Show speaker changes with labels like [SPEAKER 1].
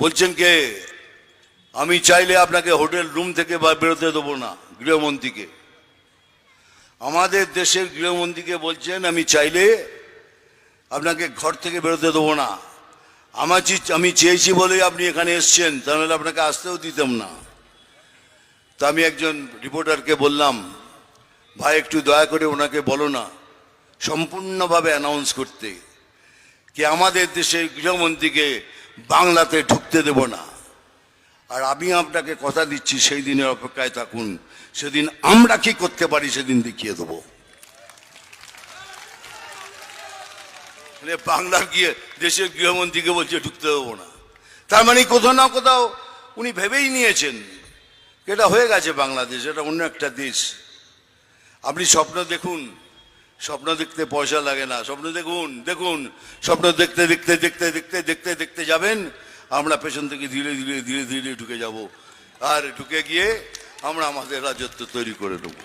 [SPEAKER 1] বলছেন কে? আমি চাইলে আপনাকে হোটেল রুম থেকে বেরোতে দেবো না, গৃহমন্ত্রীকে। আমাদের দেশের গৃহমন্ত্রীকে বলছেন, আমি চাইলে আপনাকে ঘর থেকে বেরোতে দেবো না। আমার আমি চেয়েছি বলেই আপনি এখানে এসছেন তাহলে আপনাকে আসতেও দিতাম না। তা আমি একজন রিপোর্টারকে বললাম, ভাই, একটু দয়া করে ওনাকে বলো না, সম্পূর্ণভাবে অ্যানাউন্স করতে, কি আমাদের দেশের গৃহমন্ত্রীকে বাংলাতে ঢুকতে দেব না। আর আমি আপনাকে কথা দিচ্ছি, সেই দিনের অপেক্ষায় থাকুন। সেদিন আমরা কি করতে পারি, সেদিন দেখিয়ে দেবো। মানে বাংলার গিয়ে দেশের গৃহমন্ত্রীকে বলছে, ঢুকতে দেবো না। তার মানে কোথাও না কোথাও উনি ভেবেই নিয়েছেন এটা হয়ে গেছে বাংলাদেশ, এটা অন্য একটা দেশ। আপনি স্বপ্ন দেখুন স্বপ্ন দেখতে পয়সা লাগে না। স্বপ্ন দেখুন দেখুন। স্বপ্ন দেখতে দেখতে দেখতে দেখতে দেখতে দেখতে যাবেন, আমরা পেছন থেকে ধীরে ধীরে ধীরে ধীরে ঢুকে যাব। আর ঢুকে গিয়ে আমরা আমাদের রাজত্ব তৈরি করে নেব।